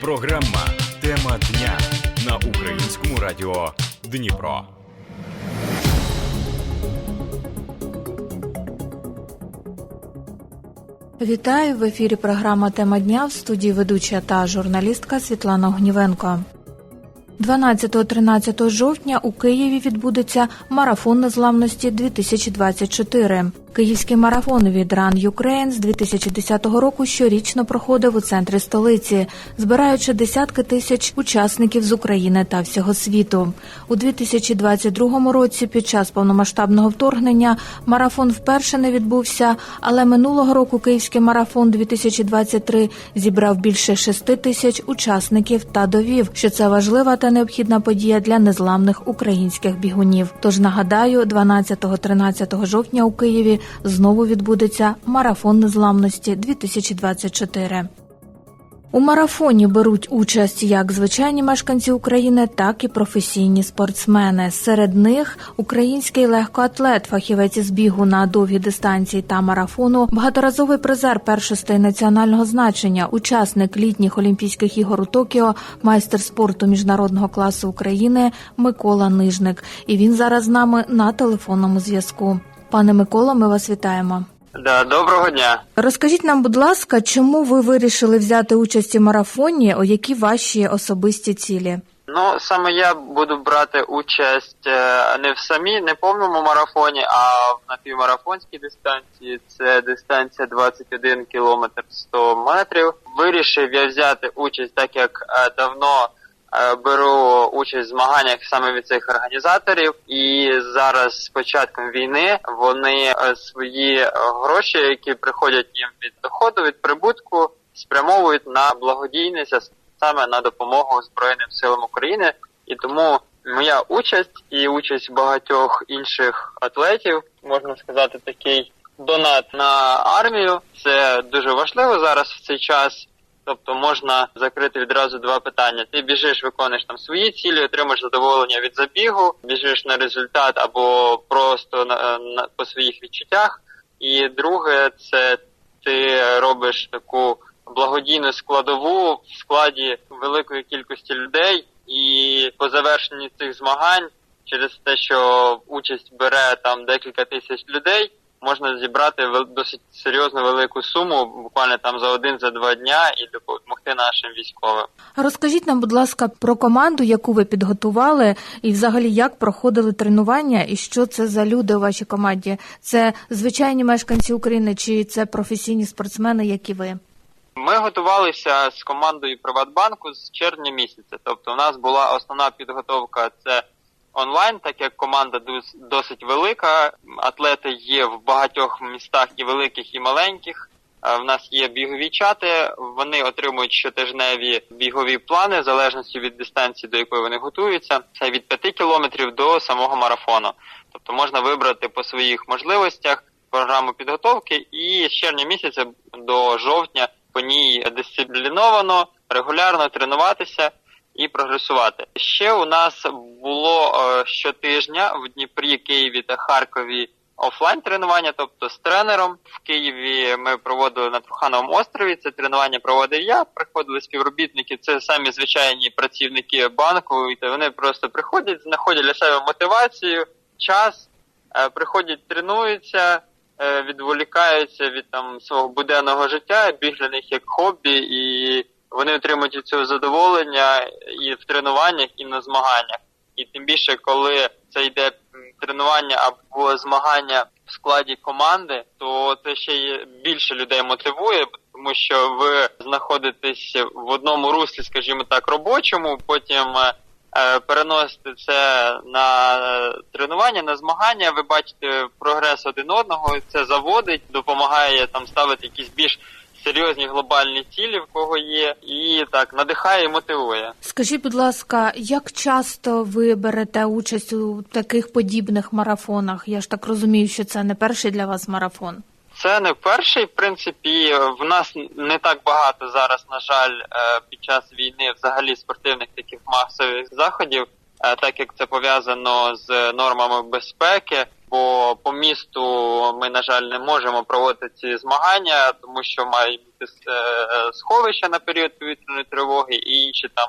Програма Тема дня на українському радіо Дніпро. Вітаю в ефірі. Програма Тема дня в студії ведуча та журналістка Світлана Огнівенко. 12-13 жовтня у Києві відбудеться марафон незламності 2024. Київський марафон від Run Ukraine з 2010 року щорічно проходив у центрі столиці, збираючи десятки тисяч учасників з України та всього світу. У 2022 році, під час повномасштабного вторгнення, марафон вперше не відбувся, але минулого року Київський марафон 2023 зібрав більше 6 тисяч учасників та довів, що це важлива та необхідна подія для незламних українських бігунів. Тож нагадаю, 12-13 жовтня у Києві знову відбудеться марафон незламності 2024. У марафоні беруть участь як звичайні мешканці України, так і професійні спортсмени. Серед них український легкоатлет, фахівець із бігу на довгі дистанції та марафону, багаторазовий призер першостей національного значення, учасник літніх Олімпійських ігор у Токіо, майстер спорту міжнародного класу України Микола Нижник. І він зараз з нами на телефонному зв'язку. Пане Микола, ми вас вітаємо. Да, доброго дня. Розкажіть нам, будь ласка, чому ви вирішили взяти участь у марафоні? О які ваші особисті цілі? Ну саме я буду брати участь е, не в самі не повному марафоні, а в напівмарафонській дистанції. Це дистанція 21 кілометр 100 метрів. Вирішив я взяти участь, так як е, давно беру участь в змаганнях саме від цих організаторів, і зараз з початком війни вони е, свої е, гроші, які приходять їм від доходу від прибутку, спрямовують на благодійність, а саме на допомогу Збройним силам України, і тому моя участь і участь багатьох інших атлетів, можна сказати, такий донат на армію. Це дуже важливо зараз в цей час. Тобто можна закрити відразу два питання. Ти біжиш, виконуєш там свої цілі, отримаєш задоволення від забігу, біжиш на результат або просто на, на по своїх відчуттях. І друге, це ти робиш таку благодійну складову в складі великої кількості людей, і по завершенні цих змагань, через те, що участь бере там декілька тисяч людей, можна зібрати досить серйозну велику суму, буквально там за один за два дня, і допомогти нашим військовим. Розкажіть нам, будь ласка, про команду, яку ви підготували, і взагалі як проходили тренування, і що це за люди у вашій команді? Це звичайні мешканці України, чи це професійні спортсмени, як і ви? Ми готувалися з командою Приватбанку з червня місяця. Тобто, у нас була основна підготовка це онлайн, так як команда дос- досить велика. Атлети є в багатьох містах і великих, і маленьких. Е, В нас є бігові чати. Вони отримують щотижневі бігові плани в залежності від дистанції, до якої вони готуються. Це від 5 кілометрів до самого марафону. Тобто можна вибрати по своїх можливостях програму підготовки і з червня місяця до жовтня по ній дисципліновано, регулярно тренуватися і прогресувати. Ще у нас було е, щотижня в Дніпрі, Києві та Харкові офлайн тренування, тобто з тренером. В Києві ми проводили на Трухановому острові. Це тренування проводив я. Приходили співробітники, це самі звичайні працівники банку, і вони просто приходять, знаходять для себе мотивацію, час, е, приходять, тренуються. е, Відволікаються від там свого буденного життя, біг для них як хобі, і вони отримують від цього задоволення і в тренуваннях, і на змаганнях. І тим більше, коли це йде тренування або змагання в складі команди, то це ще й більше людей мотивує, тому що ви знаходитесь в одному руслі, скажімо так, робочому, потім е, переносите це на тренування, на змагання. Ви бачите прогрес один одного, це заводить, допомагає там ставити якісь більш серйозні глобальні цілі, в кого є, і так надихає і мотивує. Скажіть, будь ласка, як часто ви берете участь у таких подібних марафонах? Я ж так розумію, що це не перший для вас марафон. Це не перший, в принципі, в нас не так багато зараз, на жаль, е, під час війни взагалі спортивних таких масових заходів, е, так як це пов'язано з нормами безпеки. Бо по місту ми, на жаль, не можемо проводити ці змагання, тому що мають проводити е, сховища на період повітряної тривоги і інші там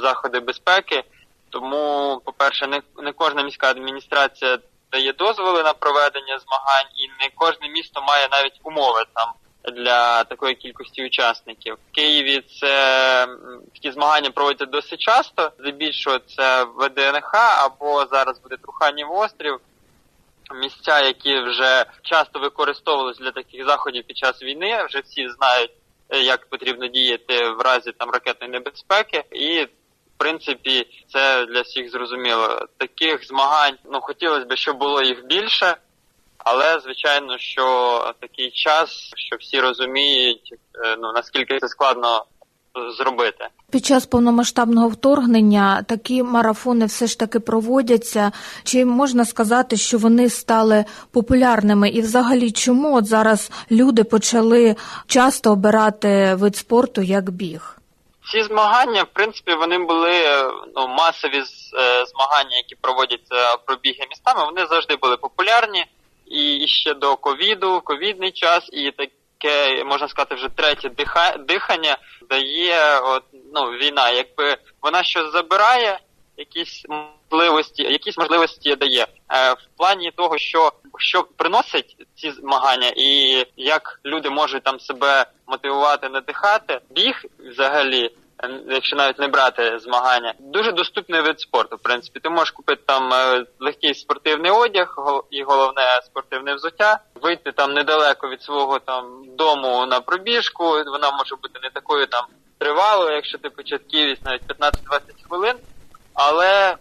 заходи безпеки. Тому, по-перше, не, не кожна міська адміністрація дає дозволи на проведення змагань, і не кожне місто має навіть умови там для такої кількості учасників. В Києві це такі змагання проводяться досить часто. Здебільшого це ВДНХ або зараз буде Труханів острів. Місця, які вже часто використовувалися для таких заходів під час війни, вже всі знають, е, як потрібно діяти в разі там ракетної небезпеки, і в принципі це для всіх зрозуміло. Таких змагань ну хотілося б, щоб було їх більше, але звичайно, що такий час, що всі розуміють, е, ну наскільки це складно зробити. Під час повномасштабного вторгнення такі марафони все ж таки проводяться. Чи можна сказати, що вони стали популярними? І взагалі, чому от зараз люди почали часто обирати вид спорту як біг? Ці змагання, в принципі, вони були ну, масові е, змагання, які проводяться пробіги містами. Вони завжди були популярні. І ще до ковіду, ковідний час, і таке можна сказати, вже третє диха, дихання дає от, ну, війна. Якби вона щось забирає, якісь можливості, якісь можливості дає е, в плані того, що що приносить ці змагання, і як люди можуть там себе мотивувати, надихати. Біг взагалі. Якщо навіть не брати змагання, дуже доступний вид спорту. В принципі, ти можеш купити там е, легкий спортивний одяг, і головне спортивне взуття, вийти там недалеко від свого там дому на пробіжку. Вона може бути не такою там тривалою, якщо ти початківець, навіть 15-20 хвилин. Але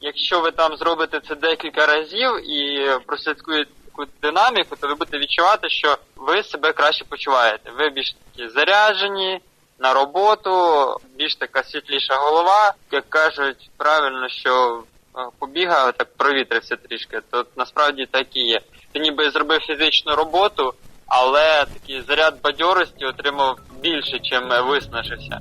якщо ви там зробите це декілька разів і прослідкуєте таку динаміку, то ви будете відчувати, що ви себе краще почуваєте. Ви більш такі заряджені на роботу, більш така світліша голова. Як кажуть правильно, що е, побігав, так провітрився трішки, то насправді так і є. Ти ніби зробив фізичну роботу, але такий заряд бадьорості отримав більше, чим виснажився.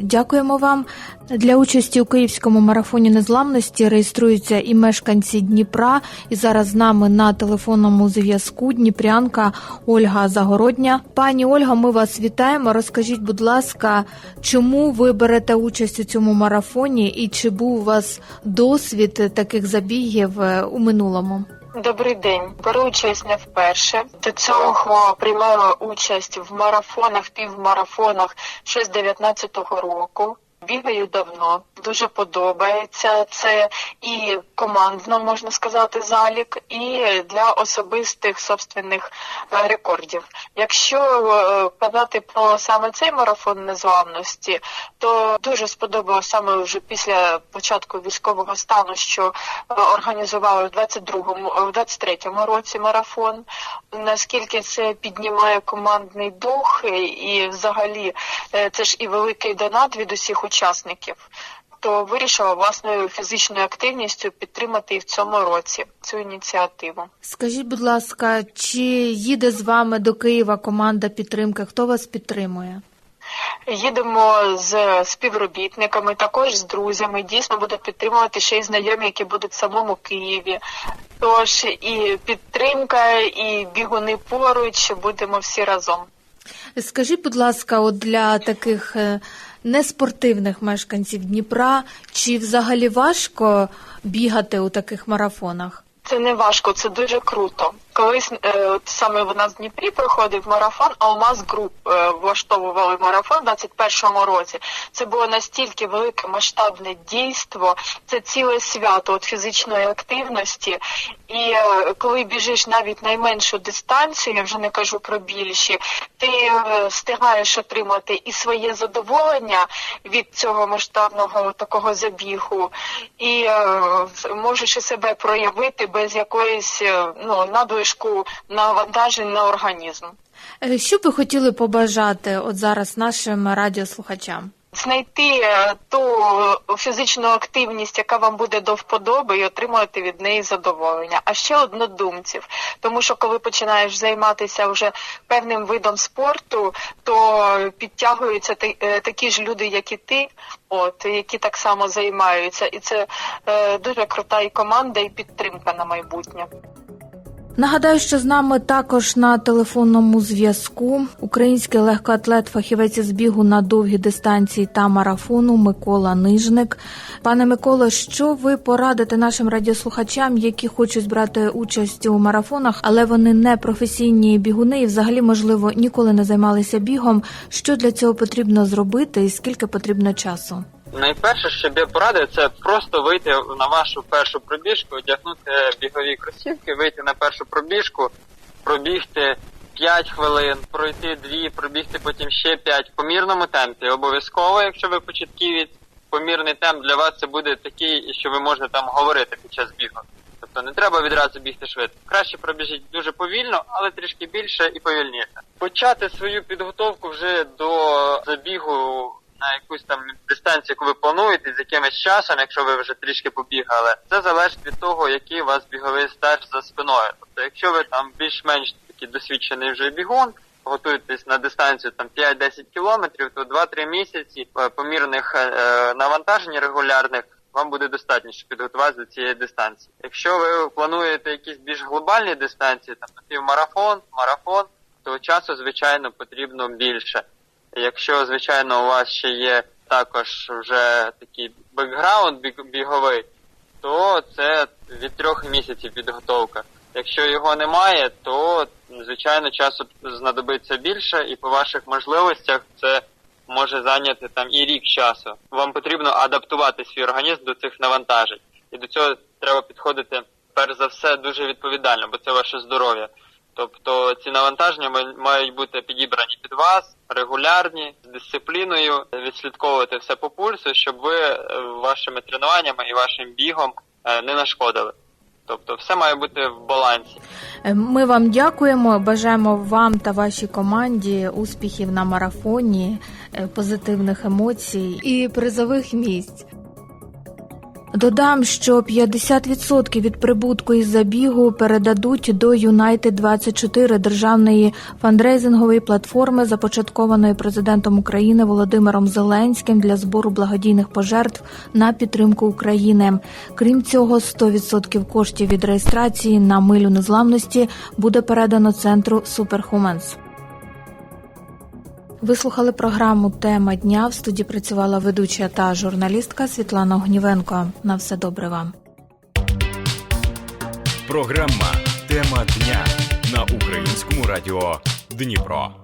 Дякуємо вам. Для участі у Київському марафоні незламності реєструються і мешканці Дніпра. І зараз з нами на телефонному зв'язку Дніпрянка Ольга Загородня. Пані Ольга, ми вас вітаємо. Розкажіть, будь ласка, чому ви берете участь у цьому марафоні і чи був у вас досвід таких забігів е, у минулому? Добрий день. Беру участь не вперше. До цього приймала участь в марафонах, півмарафонах ще з 19-го року. Бігаю давно, дуже подобається. Це і командно можна сказати залік, і для особистих собственних е, рекордів. Якщо е, казати про саме цей марафон незламності, то дуже сподобалося саме вже після початку військового стану, що е, організували в 22-му, е, в 23-му році марафон. Наскільки це піднімає командний дух і взагалі це ж і великий донат від усіх учасників. То вирішила власною фізичною активністю підтримати і в цьому році цю ініціативу. Скажіть, будь ласка, чи їде з вами до Києва команда підтримки? Хто вас підтримує? Їдемо з співробітниками, також з друзями. Дійсно будуть підтримувати ще й знайомі, які будуть в самому Києві. Тож і підтримка, і бігуни поруч. Будемо всі разом. Скажіть, будь ласка, от для таких е, неспортивних мешканців Дніпра, чи взагалі важко бігати у таких марафонах? Це не важко, це дуже круто. Колись е, от саме в нас в Дніпрі проходив марафон, Алмаз Груп е, влаштовували марафон в 21-му році. Це було настільки велике масштабне дійство, це ціле свято от фізичної активності. І е, коли біжиш навіть найменшу дистанцію, я вже не кажу про більші, ти встигаєш отримати і своє задоволення від цього масштабного такого забігу, і можеш і себе проявити без якоїсь ну надлишку навантажень на організм. Е, Що б ви хотіли побажати от зараз нашим радіослухачам? Знайти е, ту фізичну активність, яка вам буде до вподоби, і отримувати від неї задоволення. А ще однодумців, тому що коли починаєш займатися вже певним видом спорту, то підтягуються та- е, такі ж люди, як і ти, от які так само займаються, і це е, дуже крута і команда, і підтримка на майбутнє. Нагадаю, що з нами також на телефонному зв'язку український легкоатлет, фахівець із бігу на довгі дистанції та марафону Микола Нижник. Пане Миколо, що ви порадите нашим радіослухачам, які хочуть брати участь у марафонах, але вони не професійні бігуни і взагалі, можливо, ніколи не займалися бігом? Що для цього потрібно зробити і скільки потрібно часу? Найперше, що я порадив, це просто вийти на вашу першу пробіжку, одягнути бігові кросівки, вийти на першу пробіжку, пробігти 5 хвилин, пройти 2, пробігти потім ще 5 в помірному темпі. Обов'язково, якщо ви початківець, помірний темп для вас це буде такий, що ви можете там говорити під час бігу. Тобто не треба відразу бігти швидко. Краще пробіжіть дуже повільно, але трішки більше і повільніше. Почати свою підготовку вже до забігу на якусь там дистанцію, яку ви плануєте, з якимось часом, якщо ви вже трішки побігали, це залежить від того, який у вас біговий стаж за спиною. Тобто, якщо ви там більш-менш такий досвідчений вже бігун, готуєтесь на дистанцію там 5-10 кілометрів, то 2-3 місяці е, помірних е, навантажень регулярних вам буде достатньо, щоб підготуватися до цієї дистанції. Якщо ви плануєте якісь більш глобальні дистанції, там напівмарафон, марафон, то часу звичайно потрібно більше. Якщо, звичайно, у вас ще є також вже такий бекграунд біг- біговий, то це від трьох місяців підготовка. Якщо його немає, то звичайно часу знадобиться більше, і по ваших можливостях це може зайняти там і рік часу. Вам потрібно адаптувати свій організм до цих навантажень, і до цього треба підходити перш за все дуже відповідально, бо це ваше здоров'я. Тобто ці навантаження ма- мають бути підібрані під вас, регулярні, з дисципліною, відслідковувати все по пульсу, щоб ви е, вашими тренуваннями і вашим бігом е, не нашкодили. Тобто все має бути в балансі. Е, Ми вам дякуємо. Бажаємо вам та вашій команді успіхів на марафоні, позитивних емоцій і призових місць. Додам, що 50% від прибутку із забігу передадуть до United 24 державної фандрейзингової платформи, започаткованої президентом України Володимиром Зеленським для збору благодійних пожертв на підтримку України. Крім цього, 100% коштів від реєстрації на милю незламності буде передано центру Superhumans. Ви слухали програму Тема дня. В студії працювала ведуча та журналістка Світлана Огнівенко. На все добре вам. Програма Тема дня на українському радіо Дніпро.